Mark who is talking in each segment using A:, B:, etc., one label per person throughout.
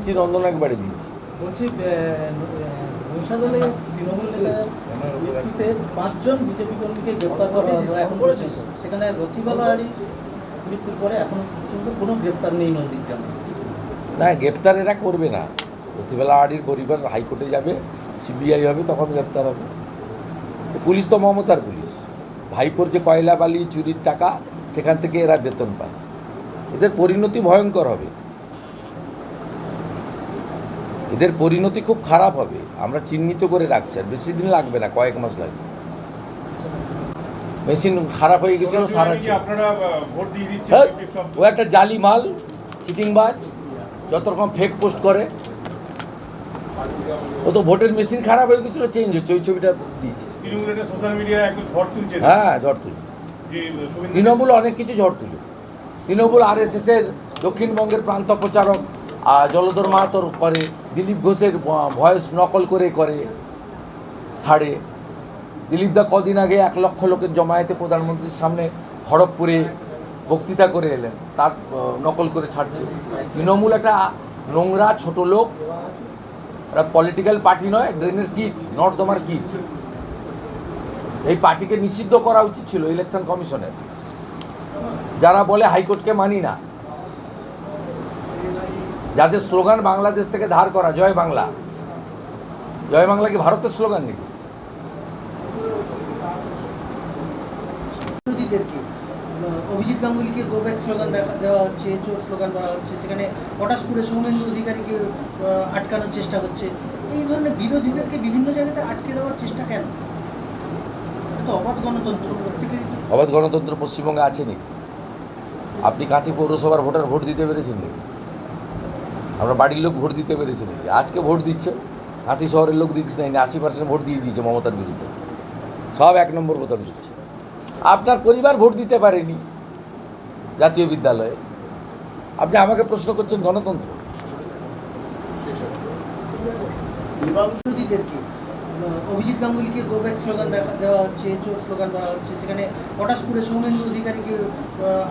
A: দিয়েছি নন্দনাকে বাড়ি দিয়েছি।
B: বলছি নৈশাদলে তৃণমূল নেতৃত্বে পাঁচজন বিজেপি কর্মীকে গ্রেপ্তার করা এখন পর্যন্ত সেখানে রথিবালাহারি মৃত্যুর পরে এখনও পর্যন্ত কোনো গ্রেপ্তার নেই নন্দীর
A: না গ্রেপ্তার এরা করবে না। প্রতিবেলা আড়ির পরিবার হাইকোর্টে যাবে সিবিআই হবে তখন গ্রেপ্তার হবে। পুলিশ তো মমতার পুলিশ। ভাইপোর যে কয়লা বালি চুরির টাকা সেখান থেকে এরা বেতন পায়। এদের পরিণতি ভয়ঙ্কর হবে। এদের পরিণতি খুব খারাপ হবে। আমরা চিহ্নিত করে রাখছি আর বেশি দিন লাগবে না কয়েক মাস লাগবে। মেশিন খারাপ হয়ে গেছিল সারা হ্যাঁ, ও একটা জালি মাল চিটিংবাজ যত রকম ফেক পোস্ট করে। ও তো ভোটের মেশিন খারাপ হয়ে গেছিল চেঞ্জ হচ্ছে ওই ছবিটা দিয়েছে।
C: ঝড় তুলছে।
A: হ্যাঁ ঝড় তুলে তৃণমূল অনেক কিছু ঝড় তুলে। তৃণমূল আর এস এর দক্ষিণবঙ্গের প্রান্ত প্রচারক জলধর মাহাতোর করে। দিলীপ ঘোষের ভয়েস নকল করে করে ছাড়ে। দিলীপ দা কদিন আগে এক লক্ষ লোকের জমায়েতে প্রধানমন্ত্রীর সামনে খড়গপুরে বক্তৃতা করে এলেন। তার নকল করে ছাড়ছে। তৃণমূল একটা নোংরা ছোট লোক, একটা পলিটিক্যাল পার্টি নয় ড্রেনের কিট নর্দমার কিট এই পার্টিকে নিষিদ্ধ করা উচিত ছিল ইলেকশন কমিশনের যারা বলে হাইকোর্টকে মানি না যাদের স্লোগান বাংলাদেশ থেকে ধার করা জয় বাংলা। জয় বাংলা কি ভারতের স্লোগান নাকি?
D: অভিজিৎ গাঙ্গুলিকে গো ব্যাক স্লোগান দেওয়া হচ্ছে চোর স্লোগান করা হচ্ছে সেখানে পটাশপুরে সৌমেন্দ্র অধিকারীকে আটকানোর চেষ্টা হচ্ছে। এই ধরনের বিরোধীদেরকে বিভিন্ন জায়গাতে আটকে দেওয়ার চেষ্টা কেন? তো অবাধ গণতন্ত্র প্রত্যেকেরই
A: অবাধ গণতন্ত্র পশ্চিমবঙ্গে আছে নাকি? আপনি কাঁথি পৌরসভার ভোটার ভোট দিতে পেরেছেন নাকি? আমরা বাড়ির লোক ভোট দিতে পেরেছি নাকি? আজকে ভোট দিচ্ছে। হাতি শহরের লোক দিচ্ছে না আশি পার্সেন্ট ভোট দিয়ে দিয়েছে মমতার বিরুদ্ধে। সব এক নম্বর বোতাম দিচ্ছে। আপনার পরিবার ভোট দিতে পারেনি জাতীয় বিদ্যালয়ে। আপনি আমাকে প্রশ্ন করছেন গণতন্ত্র।
D: অভিজিৎ গাঙ্গুলিকে গো ব্যাক স্লোগান দেওয়া হচ্ছে, চোর স্লোগান করা হচ্ছে, সেখানে পটাশপুরে সৌমেন্দ্র অধিকারীকে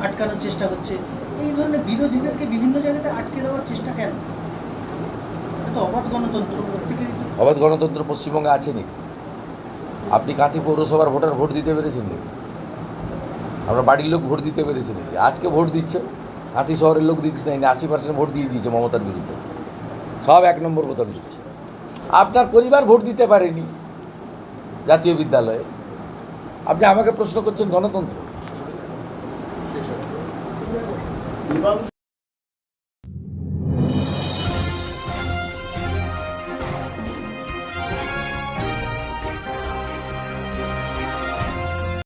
D: আটকানোর চেষ্টা হচ্ছে। এই ধরনের বিরোধীদেরকে বিভিন্ন জায়গাতে আটকে দেওয়ার চেষ্টা কেন? তো অবাধ গণতন্ত্র, প্রত্যেকেরই
A: অবাধ গণতন্ত্র পশ্চিমবঙ্গে আছে নাকি? আপনি কাঁথি পৌরসভার ভোটার ভোট দিতে পেরেছেন নাকি? আমরা বাড়ির লোক ভোট দিতে পেরেছি নাকি? আজকে ভোট দিচ্ছে, কাঁথি শহরের লোক দিচ্ছে না আশি পার্সেন্ট ভোট দিয়ে দিয়েছে মমতার বিরুদ্ধে। সব এক নম্বর বোতাম দিচ্ছে আপনার পরিবার ভোট দিতে পারেনি জাতীয় বিদ্যালয়ে। আপনি আমাকে প্রশ্ন করছেন গণতন্ত্র।